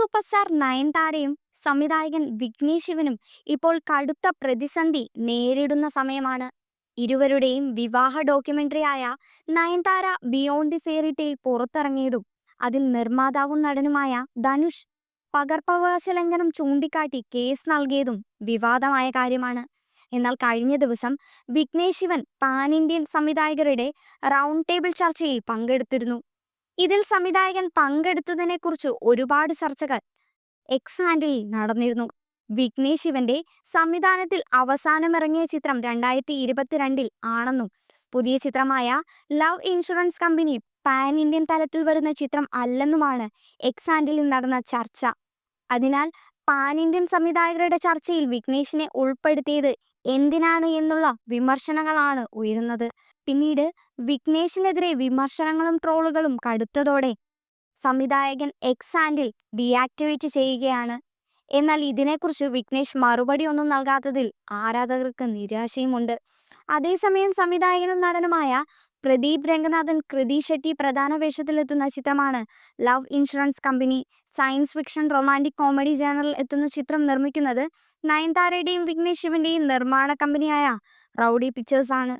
Super star നയൻതാരയും സംവിധായകൻ വിഘ്നേഷ് ശിവനും ഇപ്പോൾ കടുത്ത പ്രതിസന്ധി നേരിടുന്ന സമയമാണ്. ഇരുവരുടെയും വിവാഹ ഡോക്യുമെന്ററിയായ Nayanthara beyond the fairy tale പുറത്തിറങ്ങിയതും അതിൽ നിർമ്മാതാവും നടനുമായ ധനുഷ് പകർപ്പവകാശ ലംഘനം ചൂണ്ടിക്കാട്ടി കേസ് നൽകിയതും വിവാദമായ കാര്യമാണ്. എന്നാൽ കഴിഞ്ഞ ദിവസം വിഘ്നേഷ് ശിവൻ പാൻ ഇന്ത്യൻ സംവിധായകരുടെ റൗണ്ട് ടേബിൾ ചർച്ചയിൽ പങ്കെടുത്തിരുന്നു. ഇതിൽ സംവിധായകൻ പങ്കെടുത്തതിനെക്കുറിച്ച് ഒരുപാട് ചർച്ചകൾ. എക്സ് ഹാൻഡിലിൽ നടന്നിരുന്നു. വിഘ്നേഷ് ശിവന്റെ സംവിധാനത്തിൽ അവസാനമിറങ്ങിയ ചിത്രം രണ്ടായിരത്തി ഇരുപത്തിരണ്ടിൽ ആണെന്നും പുതിയ ചിത്രമായ love insurance company pan Indian തലത്തിൽ വരുന്ന ചിത്രം അല്ലെന്നുമാണ് എക്സ് ഹാൻഡിലിൽ നടന്ന ചർച്ച. അതിനാൽ പാൻ ഇന്ത്യൻ സംവിധായകരുടെ ചർച്ചയിൽ വിഘ്നേഷിനെ ഉൾപ്പെടുത്തിയത് എന്തിനാണ് എന്നുള്ള വിമർശനങ്ങളാണ് ഉയരുന്നത്. പിന്നീട് വിഘ്നേഷിനെതിരെ വിമർശനങ്ങളും ട്രോളുകളും കടുത്തതോടെ സംവിധായകൻ എക്സ് ആൻഡിൽ ഡിയാക്ടിവേറ്റ് ചെയ്യുകയാണ്. എന്നാൽ ഇതിനെക്കുറിച്ച് വിഘ്നേഷ് മറുപടി ഒന്നും നൽകാത്തതിൽ ആരാധകർക്ക് നിരാശയുമുണ്ട്. അതേസമയം സംവിധായകനും നടനുമായ പ്രദീപ് രംഗനാഥൻ കൃതി ഷെട്ടി പ്രധാന വേഷത്തിലെത്തുന്ന ചിത്രമാണ് love insurance company. Science fiction romantic comedy ജേണറിൽ എത്തുന്ന ചിത്രം നിർമ്മിക്കുന്നത് നയൻതാരയുടെയും വിഘ്നേഷ് ശിവന്റെയും നിർമ്മാണ കമ്പനിയായ റൗഡി പിക്ചേഴ്സ് ആണ്.